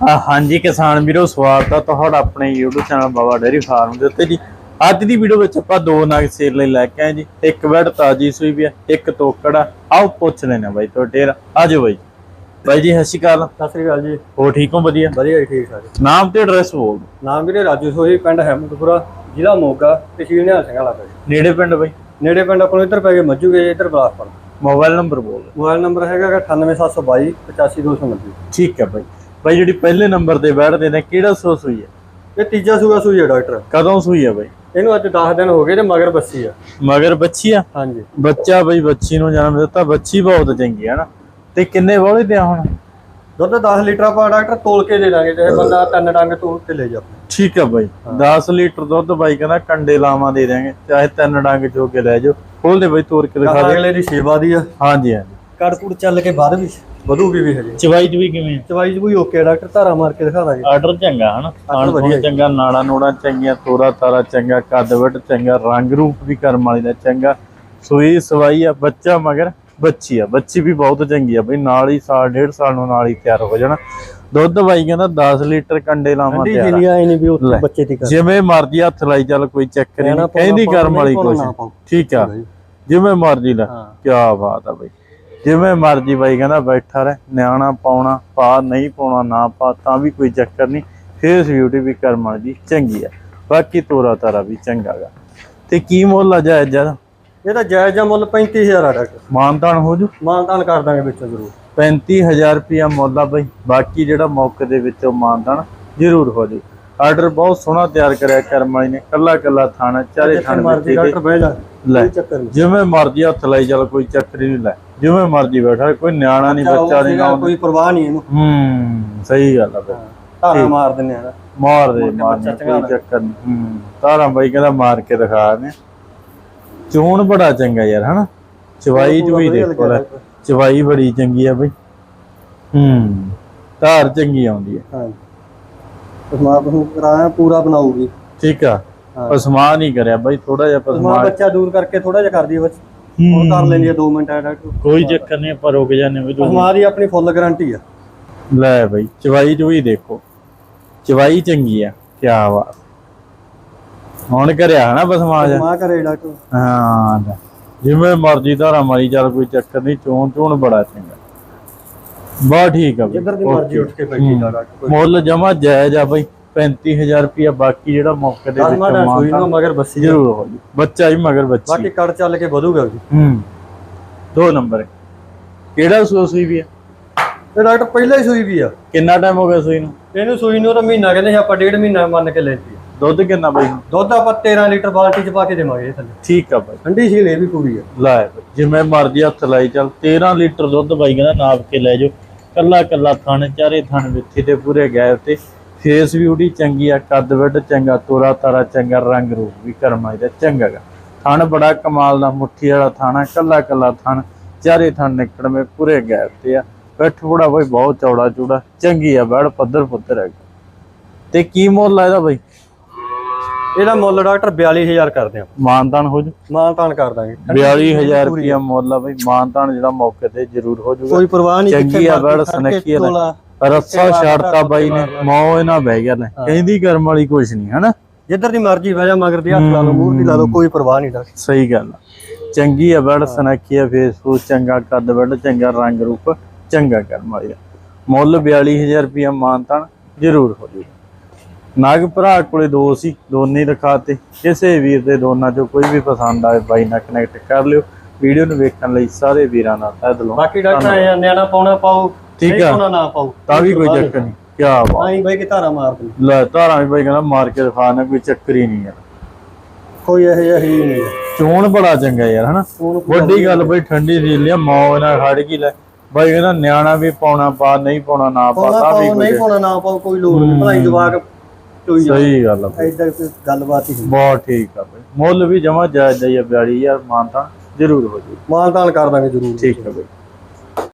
ਹਾਂਜੀ ਕਿਸਾਨ ਵੀਰੋ ਸਵਾਗਤ ਆ ਤੁਹਾਡਾ ਆਪਣੇ YouTube channel Baba dairy farm ਦੇ ਉੱਤੇ ਜੀ। ਅੱਜ ਦੀ ਵੀਡੀਓ ਵਿੱਚ ਆਪਾਂ ਦੋ ਨਗ ਸੇਲ ਲਈ ਲੈ ਕੇ ਆਏ ਜੀ। ਇੱਕ ਬੈਡ ਤਾਜੀ ਸੂਈ ਵੀ ਆ ਇੱਕ ਤੋਕੜ ਆ। ਆਓ ਪੁੱਛ ਲੈਣਾ ਬਾਈ ਤੁਹਾਡੇ ਆਜੋ ਬਾਈ। ਬਾਈ ਜੀ ਸਤਿ ਸ਼੍ਰੀ ਅਕਾਲ। ਸਤਿ ਸ੍ਰੀ ਅਕਾਲ ਜੀ। ਹੋ ਠੀਕ ਹੋ? ਵਧੀਆ? ਵਧੀਆ ਜੀ ਠੀਕ ਠਾਕ। ਨਾਮ ਤੇ ਐਡਰੈਸ ਬੋਲ। ਨਾਮ ਵੀਰੇ ਰਾਜੂ ਸੋਹੀ ਪਿੰਡ ਹੈਮਦਪੁਰਾ ਜ਼ਿਲ੍ਹਾ ਮੋਗਾ ਤਹਿਸੀਲ ਨਿਹਾਲ ਸਿੰਘ ਵਾਲਾ ਜੀ ਨੇੜੇ ਪਿੰਡ ਬਾਈ? ਨੇੜੇ ਪਿੰਡ ਆਪਾਂ ਨੂੰ ਇੱਧਰ ਪੈ ਗਏ ਮੱਜੂਗੇ ਇੱਧਰ ਬਲਾਸਪੁਰ ਮੋਬਾਈਲ ਨੰਬਰ ਬੋਲ। ਮੋਬਾਈਲ ਨੰਬਰ ਹੈਗਾ ਗਾ 98722 85229 ਠੀਕ ਹੈ ਬਾਈ। ਬਾਈ ਜਿਹੜੀ ਪਹਿਲੇ ਨੰਬਰ ਤੇ ਬੈਠਦੇ ਨੇ ਕਿਹੜਾ ਸੋ ਸੂਈ ਹੈ? ਇਹ ਤੀਜਾ ਸੂਆ ਸੂਈ ਹੈ ਡਾਕਟਰ। ਕਦੋਂ ਸੂਈ ਹੈ ਬਾਈ? ਇਹਨੂੰ ਅੱਜ 10 ਦਿਨ ਹੋ ਗਏ ਤੇ ਮਗਰ ਬੱਸੀ ਆ। ਮਗਰ ਬੱਚੀ ਆ? ਹਾਂਜੀ। ਬੱਚਾ ਬਈ ਬੱਚੀ ਨੂੰ ਜਨਮ ਦਿੱਤਾ ਬੱਚੀ ਬਹੁਤ ਚੰਗੀ ਹੈ ਨਾ। ਤੇ ਕਿੰਨੇ ਬੋਲੇ ਤੇ ਹੁਣ? ਦੁੱਧ 10 ਲੀਟਰ ਆਪਾਂ ਡਾਕਟਰ ਤੋਲ ਕੇ ਦੇ ਦਾਂਗੇ ਚਾਹੇ ਬੰਦਾ ਤਿੰਨ ਡੰਗ ਤੋਲ ਕੇ ਲੈ ਜਾ ਠੀਕ ਆ ਬਾਈ। 10 ਲੀਟਰ ਦੁੱਧ ਬਾਈ ਕਹਿੰਦਾ ਕੰਡੇ ਲਾਵਾਂ ਦੇ ਦਿਆਂਗੇ ਚਾਹੇ ਤਿੰਨ ਡੰਗ ਚੋ ਕੇ ਲੈ ਜਾਓ। ਖੋਲ ਦੇ ਬਾਈ ਤੋਰ ਕੇ ਦਿਖਾ ਦੇ। ਅਗਲੇ ਦੀ ਸੇਵਾ ਦੀ ਆ। ਹਾਂਜੀ ਹਾਂਜੀ। ਕੜਕੂੜ ਚੱਲ ਕੇ ਬਾਅਦ ਵਿੱਚ ਵਧੂਗੀ ਵੀ ਹਜੇ। ਚਵਾਈ ਚ ਵੀ ਕਿਵੇਂ? ਚਵਾਈ ਚ ਕੋਈ ਓਕੇ ਡਾਕਟਰ ਧਾਰਾ ਮਾਰ ਕੇ ਦਿਖਾ ਦਾਂਗੇ। ਆਰਡਰ ਚੰਗਾ ਹਨਾ? ਖਾਣ ਪੀਣ ਚੰਗਾ ਨਾੜਾ ਨੂੜਾ ਚੰਗੀਆਂ ਤੋਰਾ ਤਾਰਾ ਚੰਗਾ ਕੱਦ ਵੱਟ ਚੰਗਾ ਰੰਗ ਰੂਪ ਵੀ ਕਰਮ ਵਾਲੀ ਦਾ ਚੰਗਾ। ਸੂਈ ਸਵਾਈ ਆ ਬੱਚਾ ਮਗਰ ਬੱਚੀ ਆ। ਬੱਚੀ ਵੀ ਬਹੁਤ ਚੰਗੀ ਆ ਬਈ ਨਾਲ ਹੀ ਸਾਲ ਡੇਢ ਸਾਲ ਨੂੰ ਨਾਲ ਹੀ ਤਿਆਰ ਹੋ ਜਾਣਾ। ਦੁੱਧ ਬਾਈ ਕਹਿੰਦਾ 10 ਲੀਟਰ ਕੰਡੇ ਲਾਵਾਂ ਤਿਆਰ ਆ। ਜਿੰਨੀ ਆਈ ਨਹੀਂ ਵੀ। ਉੱਥੇ ਬੱਚੇ ਦੀ ਕਰ ਜਿਵੇਂ ਮਰਜ਼ੀ ਹੱਥ ਲਾਈ ਚੱਲ ਕੋਈ ਚੱਕਰ ਨਹੀਂ। ਕਹਿੰਦੀ ਕਰਮ ਵਾਲੀ ਪਾਉ। ਠੀਕ ਆ। ਜਿਵੇਂ ਮਰਜ਼ੀ ਲੈ। ਕੀ ਬਾਤ ਆ ਬਈ। ਜਿਵੇਂ ਮਰਜ਼ੀ ਬਾਈ ਕਹਿੰਦਾ ਬੈਠਾ ਰਹਿ ਨਿਆਣਾ ਪਾਉਣਾ ਪਾ ਨਹੀਂ ਪਾਉਣਾ ਨਾ ਪਾ ਤਾਂ ਵੀ ਕੋਈ ਚੱਕਰ ਨਹੀਂ। ਫੇਸ ਬਿਊਟੀ ਵੀ ਕਰਮਾਂ ਦੀ ਚੰਗੀ ਆ। ਬਾਕੀ ਤੋਰਾ ਤਾਰਾ ਵੀ ਚੰਗਾ ਗਾ। ਤੇ ਕੀ ਮੁੱਲ ਆ ਜਾਇਜ਼ ਜਦ ਇਹਦਾ ਜਾਇਜ਼ ਜਿਹਾ ਮੁੱਲ 35000 ਆ ਡਾਕਟਰ। ਮਾਨਤਾਨ ਹੋ ਜੂ? ਮਾਨਤਾਨ ਕਰ ਦਾਂਗੇ ਵਿੱਚੋਂ ਜ਼ਰੂਰ। 35000 ਰੁਪਿਆ ਮੁੱਲ ਆ ਬਈ। ਬਾਕੀ ਜਿਹੜਾ ਮੌਕੇ ਦੇ ਵਿੱਚੋਂ ਮਾਨਤਾਨ ਜ਼ਰੂਰ ਹੋ ਜੂ। ਆਰਡਰ ਬਹੁਤ ਸੋਹਣਾ ਤਿਆਰ ਕਰਿਆ ਕਰਮ ਵਾਲੀ ਨੇ ਕੱਲਾ ਕੱਲਾ ਥਾਣਾ ਚਾਰੇ ਥਾਣੇ ਮਰਜ਼ੀ ਡਾਕਟਰ ਬਹਿ ਜਾ ਲੈ ਜਿਵੇਂ ਮਰਜ਼ੀ ਹੱਥ ਲਾਈ ਚੱਲ ਕੋਈ ਚੱਕਰ ਨਹੀਂ ਲੈ। ਜਿਵੇਂ ਮਰਜ਼ੀ ਬੈਠਾ ਕੋਈ ਨਿਆਣਾ ਨਹੀਂ ਬੱਚਾ ਨਹੀਂ ਨਾ ਕੋਈ ਪਰਵਾਹ ਨਹੀਂ ਇਹਨੂੰ। ਹੂੰ ਸਹੀ ਗੱਲ ਆ ਧਾਰਾ ਮਾਰ ਦਿੰਨੇ ਆ ਮਾਰ ਦੇ ਮਾਰ ਕੋਈ ਚੱਕਰ ਨਹੀਂ। ਹੂੰ ਤਾਰਾ ਬਾਈ ਕਹਿੰਦਾ ਮਾਰ ਕੇ ਦਿਖਾ ਨੇ ਚੋਣ ਬੜਾ ਚੰਗਾ ਯਾਰ ਹਨਾ? ਚਵਾਈ ਵੀ ਦੇਖੋ ਲੈ। ਚਵਾਈ ਬੜੀ ਚੰਗੀ ਆ ਬਈ। ਹੂੰ ਧਾਰ ਚੰਗੀ ਆਉਂਦੀ ਹੈ ਹਾਂ ਪਸਮਾ ਨੂੰ ਕਰਾਇਆ ਪੂਰਾ ਬਣਾਉਗੀ ਠੀਕ ਆ। ਪਸਮਾ ਨਹੀਂ ਕਰਿਆ ਬਾਈ ਥੋੜਾ ਜਿਹਾ ਪਸਮਾ ਬੱਚਾ ਦੂਰ ਕਰਕੇ ਥੋੜਾ ਜਿਹਾ ਕਰਦੀ ਬਸ ਹੁਣ ਕਰ ਲੈਂਦੀ ਆ 2 ਮਿੰਟ ਆ ਡਾਕਟਰ ਕੋਈ ਚੱਕਰ ਨਹੀਂ ਆਪਾਂ ਰੁਕ ਜਾਂਦੇ ਵੀ ਦੀ ਆਪਣੀ ਫੁੱਲ ਗਾਰੰਟੀ ਆ। ਲੈ ਬਈ ਚਵਾਈ ਚ ਵੀ ਦੇਖੋ। ਚਵਾਈ ਚੰਗੀ ਆ ਕੀ ਬਾਤ। ਹੁਣ ਕਰਿਆ ਹਨਾ ਪਸਮਾ ਜਾ ਪਸਮਾ ਕਰੇ ਡਾਕਟਰ। ਹਾਂ। ਜਿਵੇਂ ਮਰਜ਼ੀ ਧਾਰਾ ਮਾਰੀ ਚੱਲ ਕੋਈ ਚੱਕਰ ਨਹੀਂ ਚੋਣ ਚੋਣ ਬੜਾ ਚੰਗਾ। ਬਾ ਠੀਕ ਆ ਬਈ। ਜਿੱਧਰ ਦੀ ਮਰਜ਼ੀ ਉੱਠ ਕੇ ਬੈਠੀ ਜਾ ਡਾਕਟਰ ਮੁੱਲ ਜਮਾ ਜਾਇਜ਼ ਆ ਬਈ 35000 ਰੁਪਿਆ ਬਾਕੀ ਜਿਹੜਾ ਮੌਕੇ ਦੇ ਵਿੱਚ ਸੂਈ ਮਾਨਤਾ ਨੂੰ ਮਗਰ ਬੱਸੀ ਜ਼ਰੂਰ ਹੋ ਜੀ। ਬੱਚਾ ਹੀ ਮਗਰ ਬੱਚੀ। ਬਾਕੀ ਕੜ ਚੱਲ ਕੇ ਵਧੂਗਾ ਜੀ। ਹੂੰ। ਦੋ ਨੰਬਰ। ਕਿਹੜਾ ਸੂਈ ਵੀ ਆ? ਤੇ ਡਾਕਟਰ ਪਹਿਲਾਂ ਹੀ ਸੂਈ ਵੀ ਆ। ਕਿੰਨਾ ਟਾਈਮ ਹੋ ਗਿਆ ਸੂਈ ਨੂੰ? ਇਹਨੂੰ ਸੂਈ ਨੂੰ ਤਾਂ ਮਹੀਨਾ ਕਹਿੰਦੇ ਆਪਾਂ ਡੇਢ ਮਹੀਨਾ ਮੰਨ ਕੇ ਲੈਤੀ ਦੁੱਧ ਕਿੰਨਾ ਬਈ ਦੁੱਧ ਆਪਾਂ 13 ਲੀਟਰ ਬਾਲਟੀ ਚ ਪਾ ਕੇ ਦੇਵਾਂਗੇ ਇਹ ਥੱਲੇ। ਠੀਕ ਆ ਬਾਈ। ਠੰਡੀ ਸੀ ਇਹ ਵੀ ਪੂਰੀ ਆ। ਲੈ ਜਿਵੇਂ ਮਰਜ਼ੀ ਹੱਥ ਲਾਈ ਚੱਲ। 13 ਲੀਟਰ ਦੁੱਧ ਬਾਈ ਕਹਿੰਦਾ ਨਾਪ ਕੇ ਲੈ ਜਾਓ। ਕੱਲਾ ਕੱਲਾ ਥਣ, ਚਾਰੇ ਥਣ ਵਿੱਥੀ ਤੇ ਪੂਰੇ ਗਏ ਤੇ ਫੇਸ ਵੀ ਉਹਦੀ ਚੰਗੀ ਆ, ਕੱਦ ਵੱਡ ਚੰਗਾ, ਤੋਰਾ ਤਾਰਾ ਚੰਗਾ, ਰੰਗ ਰੂਪ ਵੀ ਕਰਮਾਈ ਦਾ ਚੰਗਾ ਗਾ। ਥਣ ਬੜਾ ਕਮਾਲ ਦਾ, ਮੁੱਠੀ ਵਾਲਾ ਥਾਣਾ ਕੱਲਾ ਕੱਲਾ ਥਣ, ਚਾਰੇ ਥਣ ਨਿਕੜਵੇਂ ਪੂਰੇ ਗਏ ਤੇ ਆ। ਪਿੱਠ ਬੜਾ ਬਈ ਬਹੁਤ ਚੌੜਾ ਚੂੜਾ, ਚੰਗੀ ਆ ਬੜ ਪੱਧਰ ਪੁੱਧਰ ਹੈ ਤੇ ਕੀ ਮੁੱਲ ਆ ਇਹਦਾ ਬਈ? ਇਹਦਾ ਮੁੱਲ ਡਾਕਟਰ 42000 ਕਰਦੇ ਆ ਮਾਨਤਾਨ ਹੋ ਜੂ। ਮਾਨ ਤਾਨ ਕਰ ਦਾਂਗੇ। 42000 ਰੁਪਇਆ ਮੁੱਲ ਆ ਬਈ ਮਾਨਤਾਨ ਜਿਹੜਾ ਮੌਕੇ ਤੇ ਜ਼ਰੂਰ ਹੋ ਜਾਊਗਾ ਕੋਈ ਪਰਵਾਹ ਨਹੀਂ ਚੰਗੀ ਆ ਬੜ ਸਨੱਖੀ ਆ। ਰੱਸਾ ਛੱਡਤਾ ਬਾਈ ਨੇ ਮੌ ਇਹਨਾਂ ਬਹਿ ਗਿਆ ਲੈ ਕਹਿੰਦੀ ਕਰਮ ਵਾਲੀ ਕੁਛ ਨਹੀਂ ਹਨਾ? ਜਿੱਧਰ ਦੀ ਮਰਜ਼ੀ ਬਹਿ ਜਾ ਮਗਰ ਦੀ ਹੱਥ ਲਾ ਲਓ ਮੂੰਹ ਦੀ ਲਾ ਲਓ ਕੋਈ ਪਰਵਾਹ ਨਹੀਂ ਡਾਕਟਰ। ਸਹੀ ਗੱਲ ਚੰਗੀ ਆ ਬੜ ਸਨੱਖੀ ਆ ਫੇਸਬੁੱਕ ਚੰਗਾ ਕੱਦ ਵੱਡ ਚੰਗਾ ਰੰਗ ਰੂਪ ਚੰਗਾ ਕਰਮ ਵਾਲੀ ਮੁੱਲ 42000 ਰੁਪਇਆ ਮਾਨਤਾਨ ਜ਼ਰੂਰ ਹੋ ਜਾਊਗਾ ਨਾਗ ਭਰਾ ਕੋਲੇ ਦੋ ਸੀ ਦੋਨੇ ਦਿਖਾਤੇ ਕਿਸੇ ਵੀਰ ਦੇ ਦੋਨਾਂ ਚੋਂ ਕੋਈ ਵੀ ਪਸੰਦ ਆਏ ਬਾਈ ਨਾਲ ਕਨੈਕਟ ਕਰ ਲਿਓ। ਵੀਡੀਓ ਨੂੰ ਵੇਖਣ ਲਈ ਸਾਰੇ ਵੀਰਾਂ ਦਾ ਤਹਿ ਦਿਲੋਂ ਬਾਕੀ ਡਾਕਟਰ ਆਏ ਨਿਆਣਾ ਪਾਉਣਾ ਪਾਓ ਠੀਕ ਆ। ਨਾ ਪਾਓ। ਤਾਂ ਵੀ ਕੋਈ ਚੱਕਰ ਨਹੀਂ। ਕੀ ਬਾਤ। ਆਈ ਬਾਈ ਕਿ ਧਾਰਾ ਮਾਰ ਦੇ ਲੈ ਧਾਰਾਂ ਵੀ ਬਾਈ ਕਹਿੰਦਾ ਮਾਰ ਕੇ ਦਿਖਾਣਾ ਕੋਈ ਚੱਕਰ ਹੀ ਨਹੀਂ ਯਾਰ ਕੋਈ ਇਹ ਜਿਹਾ ਹੀ ਨਹੀਂ। ਚੋਣ ਬੜਾ ਚੰਗਾ ਯਾਰ ਹਨਾ? ਵੱਡੀ ਗੱਲ ਬਈ ਠੰਡੀ ਦੀ ਲਿਆ ਮੌ ਨਾਲ ਖੜ ਗਈ ਲੈ। ਬਾਈ ਕਹਿੰਦਾ ਨਿਆਣਾ ਵੀ ਪਾਉਣਾ ਪਾ ਨਹੀਂ ਪਾਉਣਾ ਨਾ ਪਾ ਤਾਂ ਵੀ ਕੋਈ ਨਹੀਂ ਪਾਉਣਾ ਨਾ ਪਾਓ ਕੋਈ ਲੋੜ ਨਹੀਂ ਭਲਾਈ ਜਵਾਕ ਸਹੀ ਗੱਲ ਆ ਬਈ। ਐਦਾਂ ਕੋਈ ਗੱਲਬਾਤ ਹੀ ਨਹੀਂ। ਬਹੁਤ ਠੀਕ ਆ ਬਈ ਮੁੱਲ ਵੀ ਜਮਾ ਜਾਇਜ਼ ਜਾਈ 42000 ਮਾਨਤਾ ਜ਼ਰੂਰ ਹੋ ਜੂ ਮਾਨ ਤਾਨ ਕਰ ਦਾਂਗੇ ਜ਼ਰੂਰ। ਠੀਕ ਹੈ ਬਈ